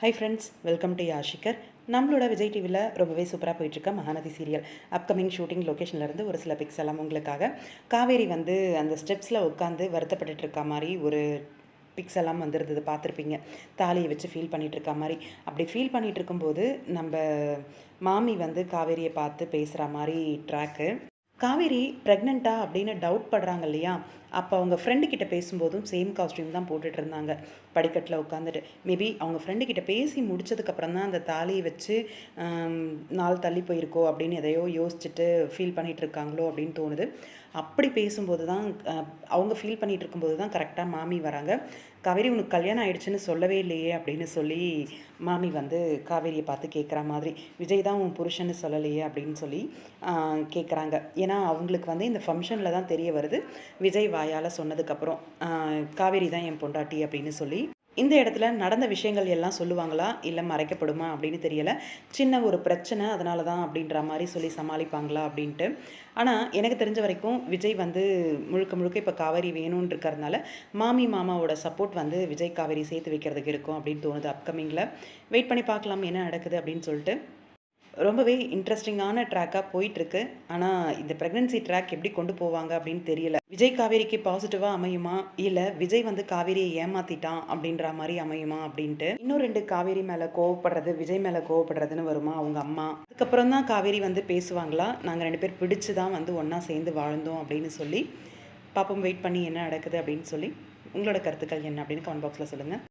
High friends welcome to யாஷிகர் நம்மளோட விஜய் டிவியில் ரொம்பவே சூப்பராக போயிட்டுருக்க மகாநதி சீரியல் அப்கமிங் ஷூட்டிங் லொக்கேஷன்லேருந்து ஒரு சில பிக்ஸ் எல்லாம் உங்களுக்காக. காவேரி வந்து அந்த ஸ்டெப்ஸில் உட்காந்து வருத்தப்பட்டுட்டு இருக்க மாதிரி ஒரு பிக்ஸ் எல்லாம் வந்துருந்தது பார்த்துருப்பீங்க. தாலியை வச்சு ஃபீல் பண்ணிகிட்டு இருக்க மாதிரி. அப்படி ஃபீல் பண்ணிகிட்டு இருக்கும்போது நம்ம மாமி வந்து காவேரியை பார்த்து பேசுகிற மாதிரி ட்ராக்கு காவேரி ப்ரெக்னெண்ட்டா அப்படின்னு டவுட் படுறாங்க இல்லையா அப்போ அவங்க ஃப்ரெண்டு கிட்ட பேசும்போதும் சேம் காஸ்டியூம் தான் போட்டுட்டு இருந்தாங்க. படிக்கட்டில் உட்காந்துட்டு மேபி அவங்க ஃப்ரெண்டு கிட்ட பேசி முடிச்சதுக்கப்புறம் தான் அந்த தாலியை வச்சு நாள் தள்ளி போயிருக்கோ அப்படின்னு எதையோ யோசிச்சுட்டு ஃபீல் பண்ணிகிட்டு இருக்காங்களோ அப்படின்னு தோணுது. அப்படி பேசும்போது தான் அவங்க ஃபீல் பண்ணிகிட்டு இருக்கும்போது தான் கரெக்டாக மாமி வராங்க. காவேரி உனக்கு கல்யாணம் ஆயிடுச்சுன்னு சொல்லவே இல்லையே அப்படின்னு சொல்லி மாமி வந்து காவேரியை பார்த்து கேட்குற மாதிரி விஜய் தான் உன் புருஷன்னு சொல்லலையே அப்படின்னு சொல்லி கேட்குறாங்க ஏன்னா அவங்களுக்கு வந்து இந்த ஃபங்க்ஷனில் தான் தெரிய வருது. விஜய் வாயால் சொன்னதுக்கப்புறம் காவேரி தான் என் பொண்டாட்டி அப்படின்னு சொல்லி. இந்த இடத்துல நடந்த விஷயங்கள் எல்லாம் சொல்லுவாங்களா? இல்லை மறைக்கப்படுமா? அப்படின்னு தெரியலை. சின்ன ஒரு பிரச்சனை அதனால தான் அப்படின்ற மாதிரி சொல்லி சமாளிப்பாங்களா? அப்படின்ட்டு. ஆனால் எனக்கு தெரிஞ்ச வரைக்கும் விஜய் வந்து முழுக்க முழுக்க இப்போ காவேரி வேணும்னு இருக்கிறதுனால மாமி மாமாவோட சப்போர்ட் வந்து விஜய் காவேரி சேர்த்து வைக்கிறதுக்கு இருக்கும் அப்படின்னு தோணுது அப்கமிங்கில் வெயிட் பண்ணி பார்க்கலாம் என்ன நடக்குது அப்படின்னு சொல்லிட்டு. ரொம்பவே இன்ட்ரெஸ்டிங்கான ட்ராக்காக போயிட்டுருக்கு. ஆனால் இந்த ப்ரெக்னன்சி ட்ராக் எப்படி கொண்டு போவாங்க அப்படின்னு தெரியல. விஜய் காவேரிக்கு பாசிட்டிவாக அமையுமா? இல்லை விஜய் வந்து காவேரியை ஏமாத்திட்டான் அப்படின்ற மாதிரி அமையுமா அப்படின்ட்டு? இன்னும் ரெண்டு காவேரி மேலே கோவப்படுறது விஜய் மேலே கோவப்படுறதுன்னு வருமா அவங்க அம்மா? அதுக்கப்புறம் தான் காவேரி வந்து பேசுவாங்களா? நாங்கள் ரெண்டு பேர் பிடிச்சு தான் வந்து ஒன்றா சேர்ந்து வாழ்ந்தோம் அப்படின்னு சொல்லி பாப்போம் வெயிட் பண்ணி என்ன நடக்குது அப்படின்னு சொல்லி உங்களோட கருத்துக்கள் என்ன அப்படின்னு கமெண்ட் பாக்ஸில் சொல்லுங்கள்